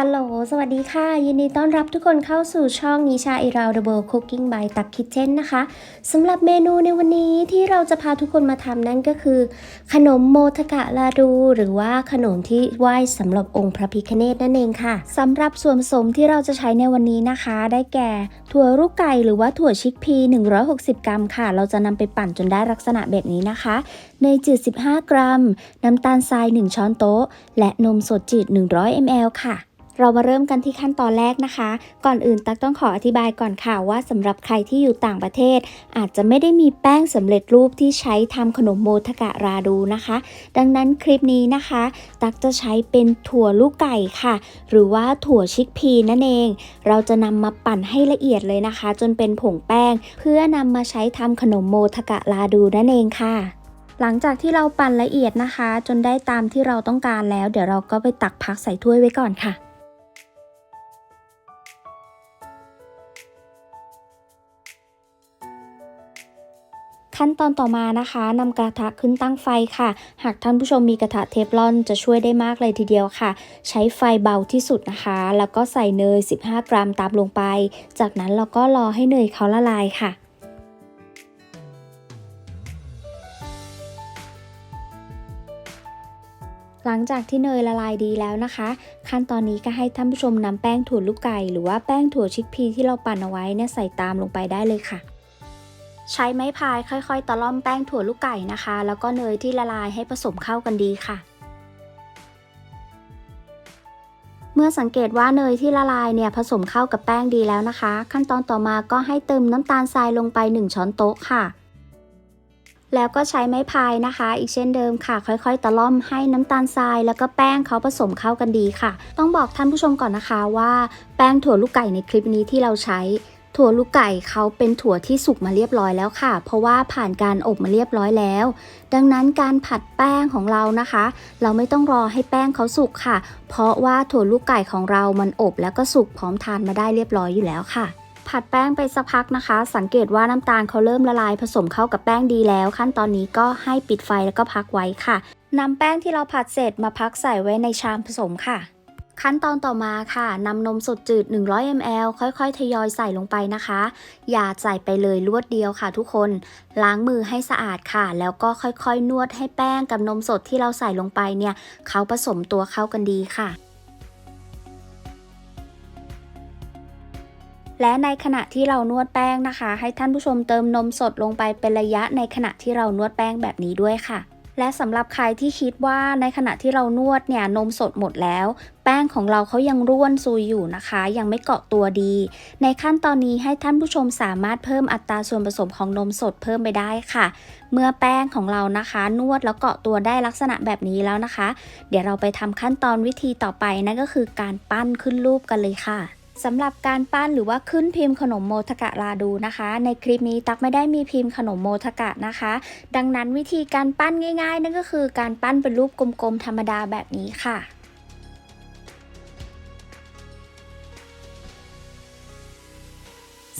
ฮัลโหล สวัสดีค่ะ ยินดีต้อนรับทุกคนเข้าสู่ช่องนิชาอิราวเดอะเบิลคุกกิ้งบายตักคิทเช่นนะคะสำหรับเมนูในวันนี้ที่เราจะพาทุกคนมาทำนั่นก็คือ ขนมโมทกะลาดู หรือว่าขนมที่ไหว้สำหรับองค์พระพิคเนตนั่นเองค่ะสำหรับส่วนผสมที่เราจะใช้ในวันนี้นะคะ ได้แก่ ถั่วลูกไก่หรือว่าถั่วชิกพี 160 กรัมค่ะ เราจะนำไปปั่นจนได้ลักษณะแบบนี้นะคะเนยจืด 15 กรัม น้ำตาลทราย 1 ช้อนโต๊ะ และนมสดจืด 100 ml ค่ะ เรามาเริ่มกันที่ขั้นตอนแรกนะคะ ก่อนอื่นตักต้องขออธิบายก่อนค่ะว่าสำหรับใครที่อยู่ต่างประเทศ อาจจะไม่ได้มีแป้งสำเร็จรูปที่ใช้ทำขนมโมทกะราดูนะคะ ดังนั้นคลิปนี้นะคะ ตักจะใช้เป็นถั่วลูกไก่ค่ะ หรือว่าถั่วชิกพีนั่นเอง เราจะนำมาปั่นให้ละเอียดเลยนะคะ จนเป็นผงแป้ง เพื่อนำมาใช้ทำขนมโมทกะราดูนั่นเองค่ะหลังจากที่เราปั่นละเอียดนะคะ จนได้ตามที่เราต้องการแล้ว เดี๋ยวเราก็ไปตักพักใส่ถ้วยไว้ก่อนค่ะ ขั้นตอนต่อมานะคะนำกระทะขึ้นตั้งไฟค่ะ หากท่านผู้ชมมีกระทะเทฟลอนจะช่วยได้มากเลยทีเดียวค่ะ ใช้ไฟเบาที่สุดนะคะ แล้วก็ใส่เนย 15 กรัมตามลงไป จากนั้นเราก็รอให้เนยเขาละลายค่ะหลังจากที่เนยละลายดีแล้วนะคะ ขั้นตอนนี้ก็ให้ท่านผู้ชมนำแป้งถั่วลูกไก่ หรือว่าแป้งถั่วชิกพีที่เราปั่นเอาไว้เนี่ยใส่ตามลงไปได้เลยค่ะ ใช้ไม้พายค่อย ๆ ตะล่อมแป้งถั่วลูกไก่นะคะ แล้วก็เนยที่ละลายให้ผสมเข้ากันดีค่ะ เมื่อสังเกตว่าเนยที่ละลายเนี่ยผสมเข้ากับแป้งดีแล้วนะคะ ขั้นตอนต่อมาก็ให้เติมน้ำตาลทรายลงไป 1 ช้อนโต๊ะค่ะ แล้วก็ใช้ไม้พายนะคะ อีกเช่นเดิมค่ะ ค่อยๆ ตะล่อมให้น้ำตาลทราย แล้วก็แป้งเขาผสมเข้ากันดีค่ะ ต้องบอกท่านผู้ชมก่อนนะคะว่า แป้งถั่วลูกไก่ในคลิปนี้ที่เราใช้ ถั่วลูกไก่เขาเป็นถั่วที่สุกมาเรียบร้อยแล้วค่ะ เพราะว่าผ่านการอบมาเรียบร้อยแล้ว ดังนั้นการผัดแป้งของเรานะคะ เราไม่ต้องรอให้แป้งเขาสุกค่ะ เพราะว่าถั่วลูกไก่ของเรามันอบแล้วก็สุกพร้อมทานมาได้เรียบร้อยอยู่แล้วค่ะผัดแป้งไปสักพักนะคะ สังเกตว่าน้ำตาลเขาเริ่มละลายผสมเข้ากับแป้งดีแล้ว ขั้นตอนนี้ก็ให้ปิดไฟแล้วก็พักไว้ค่ะนำแป้งที่เราผัดเสร็จมาพักใส่ไว้ในชามผสมค่ะ ขั้นตอนต่อมาค่ะนำนมสดจืด 100 ml ค่อยๆ ทยอยใส่ลงไปนะคะ อย่าใส่ไปเลยรวดเดียวค่ะทุกคน ล้างมือให้สะอาดค่ะ แล้วก็ค่อยๆ นวดให้แป้งกับนมสดที่เราใส่ลงไปเนี่ย เขาผสมตัวเข้ากันดีค่ะและในขณะที่เรานวดแป้งนะคะ ให้ท่านผู้ชมเติมนมสดลงไปเป็นระยะในขณะที่เรานวดแป้งแบบนี้ด้วยค่ะ และสำหรับใครที่คิดว่าในขณะที่เรานวดเนี่ยนมสดหมดแล้วแป้งของเราเขายังร่วนซุยอยู่นะคะ ยังไม่เกาะตัวดี ในขั้นตอนนี้ให้ท่านผู้ชมสามารถเพิ่มอัตราส่วนผสมของนมสดเพิ่มไปได้ค่ะ เมื่อแป้งของเรานะคะ นวดแล้วเกาะตัวได้ลักษณะแบบนี้แล้วนะคะ เดี๋ยวเราไปทำขั้นตอนวิธีต่อไปนั่นก็คือการปั้นขึ้นรูปกันเลยค่ะ สำหรับการปั้นหรือว่าขึ้นพิมพ์ขนมโมทกะลาดูนะคะ ในคลิปนี้ตักไม่ได้มีพิมพ์ขนมโมทกะนะคะ ดังนั้นวิธีการปั้นง่าย ๆ นั่นก็คือการปั้นเป็นรูปกลมๆธรรมดาแบบนี้ค่ะ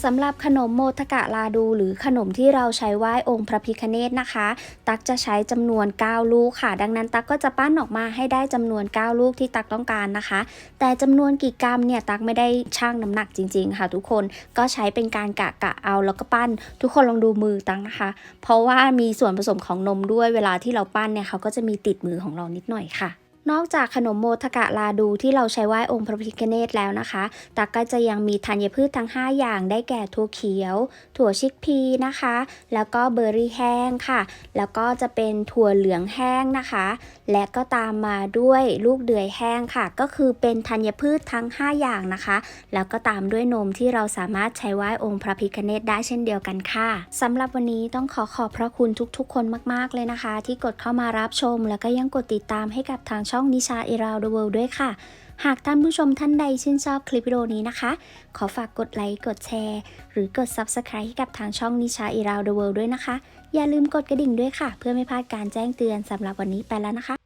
สำหรับขนมโมทกะลาดู หรือขนมที่เราใช้ไหว้องค์พระพิคเนตนะคะ ตักจะใช้จำนวน 9 ลูกค่ะ ดังนั้นตักก็จะปั้นออกมาให้ได้จำนวน 9 ลูกที่ตักต้องการนะคะ แต่จำนวนกี่กรัมเนี่ยตักไม่ได้ชั่งน้ำหนักจริง ๆ ค่ะ ทุกคนก็ใช้เป็นการกะกะเอาแล้วก็ปั้น ทุกคนลองดูมือตักนะคะ เพราะว่ามีส่วนผสมของนมด้วยเวลาที่เราปั้นเนี่ยเขาก็จะมีติดมือของเรานิดหน่อยค่ะ นอกจากขนมโมทกะลาดูที่เราใช้ไหว้องค์พระพิฆเนศแล้วนะคะตักก็จะยังมีธัญพืชทั้ง 5 อย่างได้แก่ถั่วเขียว ถั่วชิกพีนะคะ แล้วก็เบอร์รี่แห้งค่ะ แล้วก็จะเป็นถั่วเหลืองแห้งนะคะ และก็ตามมาด้วยลูกเดือยแห้งค่ะ ก็คือเป็นธัญพืชทั้ง 5 อย่างนะคะ แล้วก็ตามด้วยนมที่เราสามารถใช้ไหว้องค์พระพิฆเนศได้เช่นเดียวกันค่ะสำหรับวันนี้ต้องขอขอบพระคุณทุกๆ คนมาก ๆเลยนะคะ ที่กดเข้ามารับชม แล้วก็ยังกดติดตามให้กับทางช่องนิชาเอราเดอะเวิลด์ด้วยค่ะ หากท่านผู้ชมท่านใดชื่นชอบคลิปวิดีโอนี้นะคะ ขอฝากกดไลค์ กดแชร์ หรือกด Subscribe ให้กับทางช่องนิชาเอราเดอะเวิลด์ด้วยนะคะ อย่าลืมกดกระดิ่งด้วยค่ะ เพื่อไม่พลาดการแจ้งเตือนสำหรับวันนี้ไปแล้วนะคะ